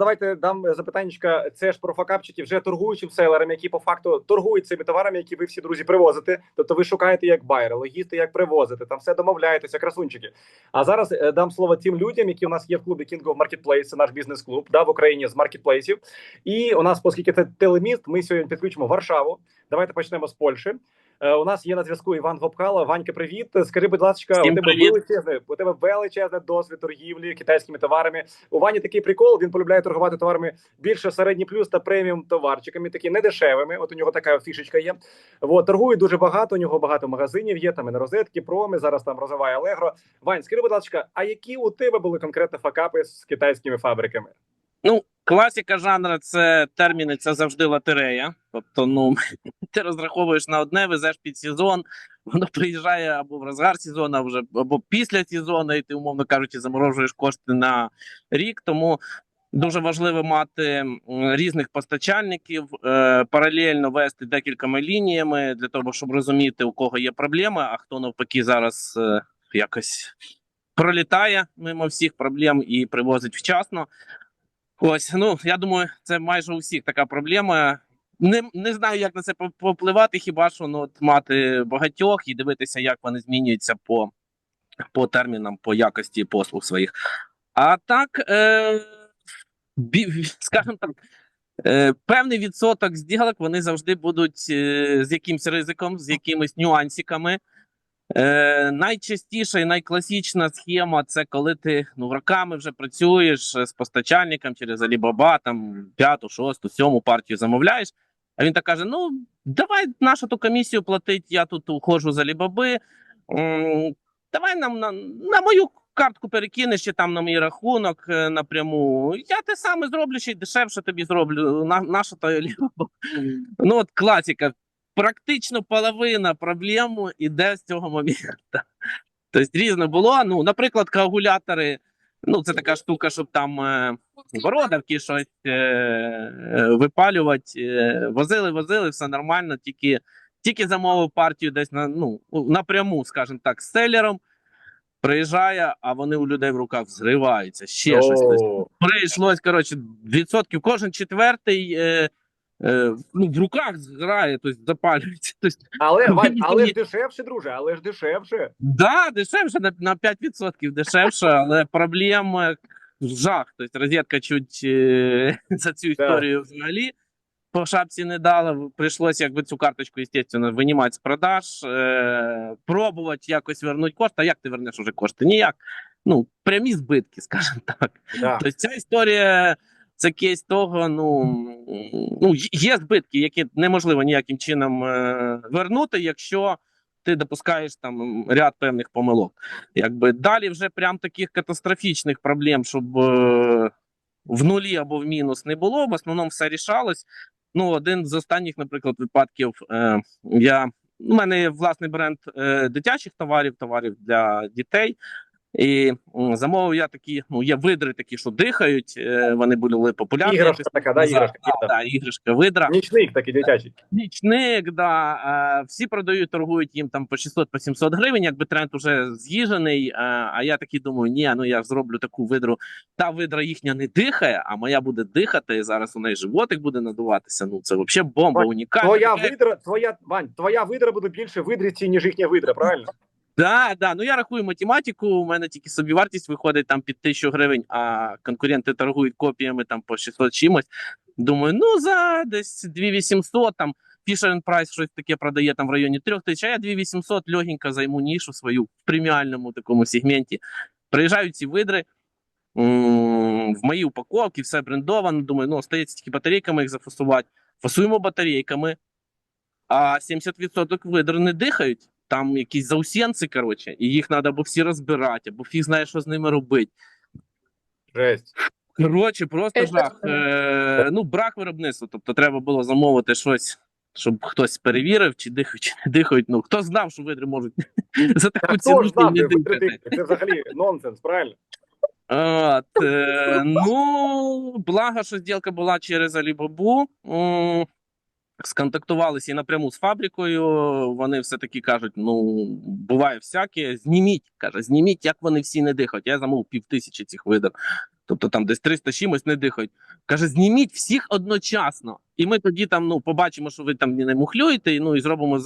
давайте дам запитаннячка. Це ж про факапчики вже торгуючим селерам, які по факту торгують цими товарами, які ви всі друзі привозите. Тобто ви шукаєте як байери, логісти, як привозити, там все домовляєтеся, красунчики. А зараз е, дам слово тим людям, які у нас є в клубі King of Marketplace, це наш бізнес-клуб да, в Україні з маркетплейсів. І у нас, оскільки це телеміст, ми сьогодні підключимо Варшаву. Давайте почнемо з Польщі. Е, У нас є на зв'язку Іван Гопкало. Ванька, привіт. Скажи, будь ласка, у тебе привіт. величезне, у тебе величезний досвід торгівлі китайськими товарами. У Вані такий прикол. Він полюбляє торгувати товарами більше середній плюс та преміум товарчиками, такі недешевими. От у нього така фішечка є. От, торгує дуже багато. У нього багато магазинів є. Там і на розетки, проми. Зараз там розвиває Allegro. Вань, скажи, будь ласка, а які у тебе були конкретно факапи з китайськими фабриками? Ну, класика жанру це терміни, це завжди лотерея. Тобто, ну ти розраховуєш на одне, везеш під сезон, воно приїжджає або в розгар сезону, а вже або після сезону, і ти, умовно кажучи, заморожуєш кошти на рік. Тому дуже важливо мати різних постачальників, е, паралельно вести декількома лініями для того, щоб розуміти, у кого є проблеми, а хто навпаки зараз е, якось пролітає мимо всіх проблем і привозить вчасно. Ось, ну я думаю, це майже у всіх така проблема. Не, не знаю, як на це попливати, хіба що ну, от мати багатьох і дивитися, як вони змінюються по, по термінам, по якості послуг своїх. А так, е, скажімо так, е, певний відсоток зділок вони завжди будуть е, з якимось ризиком, з якимись нюансиками. Е, найчастіша і найкласична схема це коли ти ну роками вже працюєш е, з постачальником через Alibaba, там п'яту, шосту, сьому партію замовляєш. А він так каже: Ну, давай нашу ту комісію платить, я тут уходжу з Alibaba, Давай нам на, на мою картку перекинеш чи там на мій рахунок е, напряму. Я те саме зроблю, ще й дешевше тобі зроблю. На, наша то Alibaba. Ну, от класика практично половина проблем іде з цього моменту. Тобто різно було. Ну, наприклад, коагулятори. Ну, це така штука, щоб там е, бородавки щось е, випалювати. Е, возили, возили, все нормально, тільки, тільки замовив партію десь на, ну, напряму, скажімо так, з селером. Приїжджає, а вони у людей в руках зриваються. Ще щось. Прийшлось, коротше, відсотків. Кожен четвертий е, ну, в руках зграє, тобто запалюється. Тобто, Але Вань, але ж дешевше, друже, але ж дешевше. да, дешевше на, на 5% дешевше, але проблем е, жах. Тобто розетка чуть е, за цю історію взагалі по шапці не дала. Прийшлося якби цю карточку, естественно, винімати з продаж, е, пробувати якось вернути кошти. А як ти вернеш уже кошти? Ніяк. Ну, прямі збитки, скажімо так. Да. Тобто ця історія це кейс того, ну, ну є збитки, які неможливо ніяким чином е, вернути, якщо ти допускаєш там ряд певних помилок. Якби далі вже прям таких катастрофічних проблем, щоб е, в нулі або в мінус не було. В основному все рішалось. Ну, один з останніх, наприклад, випадків, е, я у мене є власний бренд е, дитячих товарів, товарів для дітей. І замовив я такі, ну є видри такі, що дихають. Е, вони були популярні. Іграшка така, да, іграшка, Да, да. да, іграшка видра. Нічник такий дитячий. Нічник, да. Е, всі продають, торгують їм там по 600 по 700 гривень, якби тренд уже з'їжений. Е, а я такий думаю, ні, ну я зроблю таку видру. Та видра їхня не дихає, а моя буде дихати. І зараз у неї животик буде надуватися. Ну це взагалі бомба, унікальна. Твоя видра, твоя Вань, твоя видра буде більше видриці, ніж їхня видра, правильно? Да, да. Ну я рахую математику. У мене тільки собівартість виходить там під 1000 гривень, а конкуренти торгують копіями там по 600 чимось. Думаю, ну за десь 2800, там Fisher Price щось таке продає там в районі 3000, а я 2800 легенько займу нішу свою в преміальному такому сегменті. Приїжджають ці видри. В мої упаковки все брендовано. Думаю, ну остається тільки батарейками їх зафасувати. Фасуємо батарейками, а 70% видр не дихають. Там якісь заусенці, коротше, і їх треба або всі розбирати, або фіг знає, що з ними робити. Жесть. Коротше, просто жах. Е, ну, брак виробництва. Тобто, треба було замовити щось, щоб хтось перевірив, чи дихають, чи не дихають. Ну, хто знав, що видри можуть за таку Та ціну знав, не дихати. Це взагалі нонсенс, правильно? От, е, ну, благо, що зділка була через Alibaba. Сконтактувалися і напряму з фабрикою. Вони все таки кажуть: ну буває всяке. Зніміть, каже, зніміть, як вони всі не дихають. Я замов пів тисячі цих видів. Тобто там десь 300 чимось не дихають. Каже, зніміть всіх одночасно. І ми тоді там ну побачимо, що ви там не мухлюєте, ну і зробимо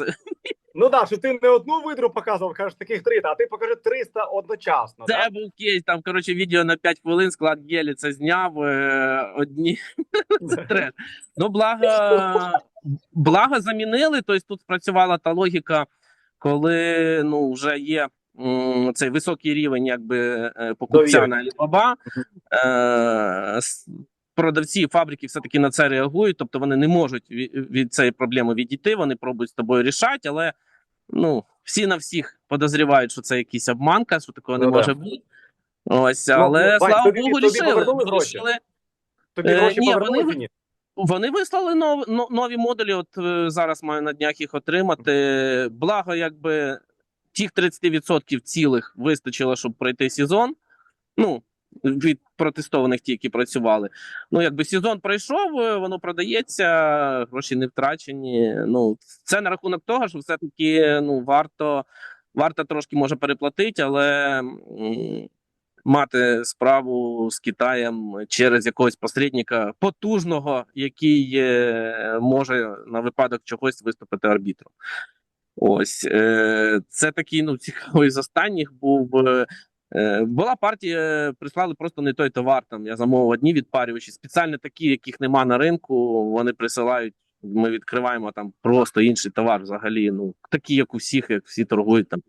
Ну да, що ти не одну видру показував, кажеш, таких 300, а ти покажи 300 одночасно. Це да? був кейс. Там коротше відео на 5 хвилин. Склад Єлі це зняв. Е, одні треш. Ну, благо, благо замінили. Тобто тут спрацювала та логіка, коли ну вже є. Цей високий рівень, якби е, покупця Довіри. на Alibaba. Е, продавці фабрики все таки на це реагують, тобто вони не можуть від, від цієї проблеми відійти. Вони пробують з тобою рішати, але ну всі на всіх подозрівають, що це якийсь обманка, що такого не Ну, да. може бути. Ось, Ну, але ну, слава тобі- Богу, тобі рішили. повернули гроші? рішили. Тобі Е, гроші ні, повернули вони- ні? Вони вислали нов, нові модулі. От е, зараз маю на днях їх отримати. Благо, якби тих 30% цілих вистачило, щоб пройти сезон. Ну, від протестованих ті, які працювали. Ну, якби сезон пройшов, е, воно продається, гроші не втрачені. Ну, це на рахунок того, що все-таки ну, варто, варто трошки може переплатити, але. Мати справу з Китаєм через якогось посередника потужного, який е, може на випадок чогось виступити арбітром. Ось е, це такий ну цікавий з останніх був. Е, була партія, прислали просто не той товар. Там я замовив одні відпарювачі, спеціально такі, яких нема на ринку. Вони присилають. Ми відкриваємо там просто інший товар, взагалі. Ну такі, як у всіх, як всі торгують там.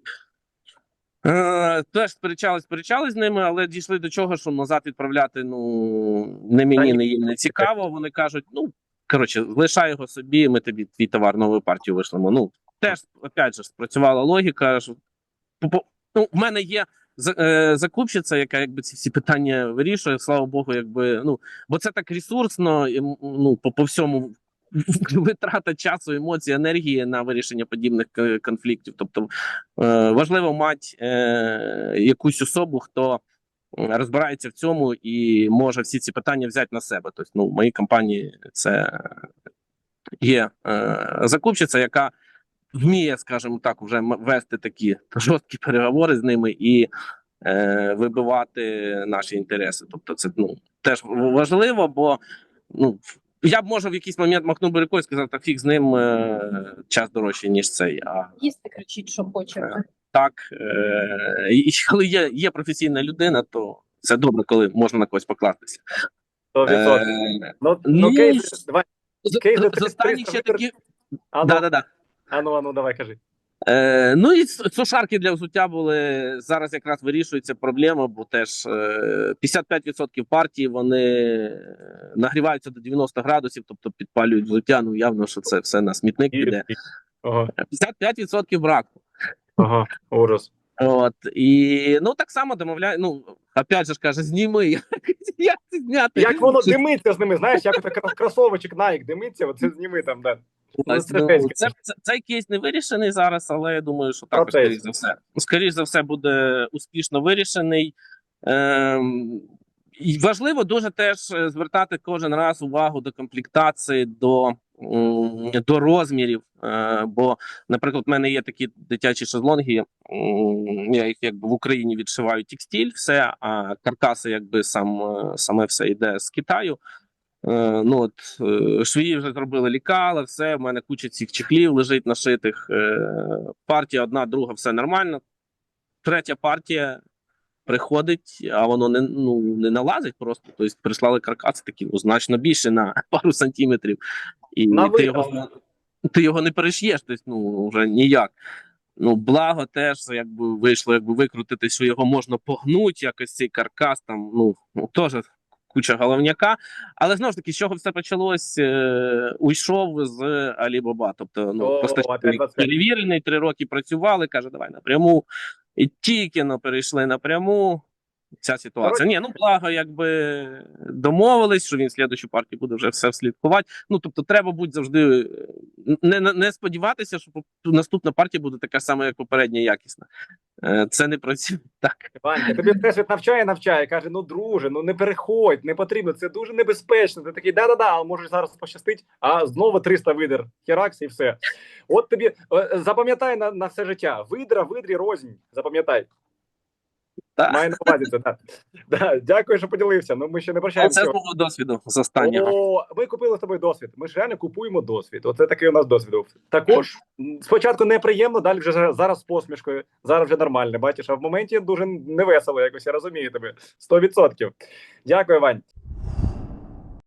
Е, теж сперечались, сперечались з ними, але дійшли до чого, що назад відправляти ну не мені, не їм не цікаво. Вони кажуть: ну коротше, лишай його собі, ми тобі твій товар нову партію вишлемо. Ну теж опять же спрацювала логіка. Що, ну, в мене є закупщиця, яка якби ці всі питання вирішує. Слава Богу, якби ну бо це так ресурсно, і, ну по, по всьому. Витрата часу, емоцій, енергії на вирішення подібних е, конфліктів. Тобто е, важливо мати е, якусь особу, хто розбирається в цьому і може всі ці питання взяти на себе. Тобто, ну, в моїй компанії це є е, закупщиця, яка вміє, скажімо так, вже вести такі жорсткі переговори з ними і е, вибивати наші інтереси. Тобто, це ну теж важливо, бо ну. Я б може в якийсь момент махнув би рукою і сказав, так фіг з ним е, час дорожче, ніж цей. А Їсти кричить, що хоче. так, е, і коли є, є професійна людина, то це добре, коли можна на когось покластися. Е, Ну, ну, ну кейс, давай. з, Кейс з останніх ще ну, Да, да, да. А ну, а ну, давай, кажи. Е, ну і сушарки для взуття були зараз якраз вирішується проблема, бо теж е, 55% партії вони нагріваються до 90 градусів, тобто підпалюють взуття. Ну явно, що це все на смітник піде. Ага, 55% браку. ага, ужас. От і ну так само домовляю. Ну опять же ж каже, зніми. Це зняти? Як воно димиться з ними, знаєш, як кросовочок Nike димиться, оце зніми там, да. Ну, це ну, це, це, цей кейс не вирішений зараз, але я думаю, що також скоріш за все. Скоріш за все буде успішно вирішений. Ем, і важливо дуже теж е, звертати кожен раз увагу до комплектації, до, до розмірів. Е, бо, наприклад, в мене є такі дитячі шезлонги. Я їх якби в Україні відшиваю текстиль, все, а каркаси, якби сам е, саме все йде з Китаю. Е, ну от швії вже зробили лікала, все. В мене куча цих чехлів лежить нашитих. Партія одна, друга, все нормально. Третя партія приходить, а воно не, ну, не налазить просто. Тобто прислали каркаси такі ну, значно більше на пару сантиметрів. І На ти його, ти його не переш'єш, тобто, ну, вже ніяк. Ну, благо теж якби вийшло, якби викрутити, що його можна погнути, якось цей каркас там, ну, ну теж куча головняка. Але знову ж таки, з чого все почалось, е, уйшов з Alibaba. Тобто, ну, О, постачальник опять 25. перевірений, три роки працювали, каже, давай напряму. І тільки ну, перейшли напряму. Ця ситуація. Ні, ну благо, якби домовились, що він слідчу партію буде вже все слідкувати. Ну тобто, треба бути завжди е, не, не, сподіватися, що наступна партія буде така сама, як попередня якісна. е, це не працює так. Ванька, тобі теж навчає, навчає, каже: ну друже, ну не переходь, не потрібно, це дуже небезпечно. Ти такий, да-да-да, але може зараз пощастить, а знову 300 видер, херакс і все. От тобі е, запам'ятай на, на все життя. Видра, видрі, рознь. Запам'ятай. Так. Маю на увазі це. Так. Да, дякую, що поділився. Ну ми ще не прощаємося. Це було досвіду з останнього. О, ми купили з тобою досвід. Ми ж реально купуємо досвід. Оце такий у нас досвід. Також спочатку неприємно, далі вже зараз з посмішкою. Зараз вже нормально. Бачиш, а в моменті дуже невесело. Якось я розумію тебе. 100%. Дякую, Вань.